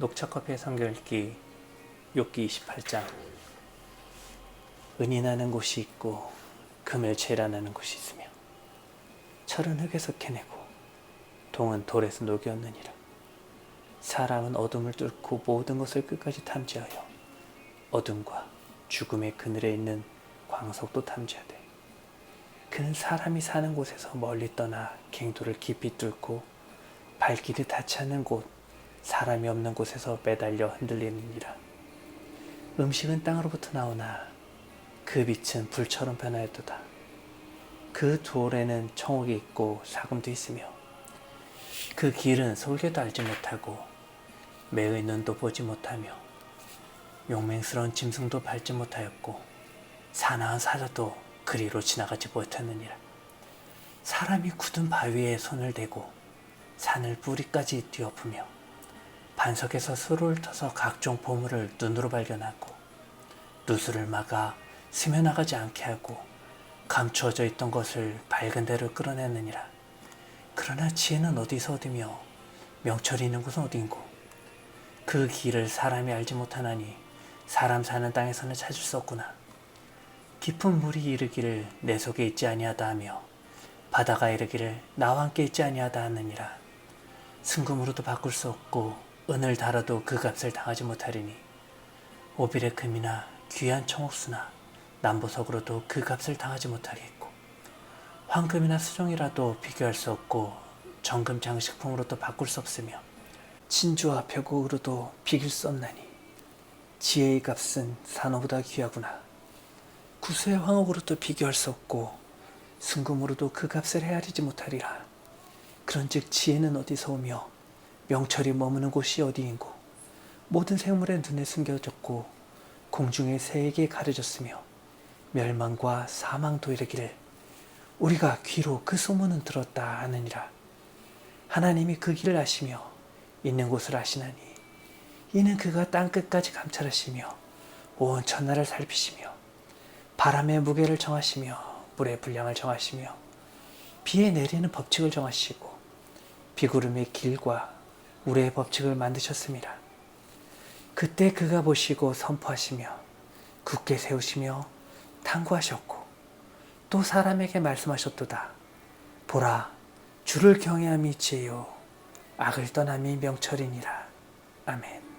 녹차커피의 성결기 욕기 28장. 은이 나는 곳이 있고 금을 재라나는 곳이 있으며 철은 흙에서 캐내고 동은 돌에서 녹였느니라. 사람은 어둠을 뚫고 모든 것을 끝까지 탐지하여 어둠과 죽음의 그늘에 있는 광석도 탐지하되 그는 사람이 사는 곳에서 멀리 떠나 갱도를 깊이 뚫고 발길이 닿지 않는 곳 사람이 없는 곳에서 매달려 흔들리느니라. 음식은 땅으로부터 나오나 그 빛은 불처럼 변하였도다. 그 돌에는 청옥이 있고 사금도 있으며 그 길은 솔개도 알지 못하고 매의 눈도 보지 못하며 용맹스러운 짐승도 밟지 못하였고 사나운 사자도 그리로 지나가지 못했느니라. 사람이 굳은 바위에 손을 대고 산을 뿌리까지 뒤엎으며 반석에서 수로를 터서 각종 보물을 눈으로 발견하고 누수를 막아 스며나가지 않게 하고 감추어져 있던 것을 밝은 데로 끌어내느니라. 그러나 지혜는 어디서 얻으며 명철이 있는 곳은 어딘고? 그 길을 사람이 알지 못하나니 사람 사는 땅에서는 찾을 수 없구나. 깊은 물이 이르기를 내 속에 있지 아니하다 하며 바다가 이르기를 나와 함께 있지 아니하다 하느니라. 승금으로도 바꿀 수 없고 은을 달아도 그 값을 당하지 못하리니 오빌의 금이나 귀한 청옥수나 남보석으로도 그 값을 당하지 못하겠고 황금이나 수종이라도 비교할 수 없고 정금 장식품으로도 바꿀 수 없으며 진주와 벽옥으로도 비길 수 없나니 지혜의 값은 산호보다 귀하구나. 구수의 황옥으로도 비교할 수 없고 순금으로도 그 값을 헤아리지 못하리라. 그런즉 지혜는 어디서 오며 명철이 머무는 곳이 어디인고? 모든 생물의 눈에 숨겨졌고 공중의 새에게 가려졌으며 멸망과 사망도 이르기를 우리가 귀로 그 소문은 들었다 하느니라. 하나님이 그 길을 아시며 있는 곳을 아시나니 이는 그가 땅 끝까지 감찰하시며 온 천하를 살피시며 바람의 무게를 정하시며 물의 분량을 정하시며 비에 내리는 법칙을 정하시고 비구름의 길과 우레의 법칙을 만드셨습니다. 그때 그가 보시고 선포하시며 굳게 세우시며 탐구하셨고 또 사람에게 말씀하셨도다. 보라, 주를 경외함이 지혜요 악을 떠남이 명철이니라. 아멘.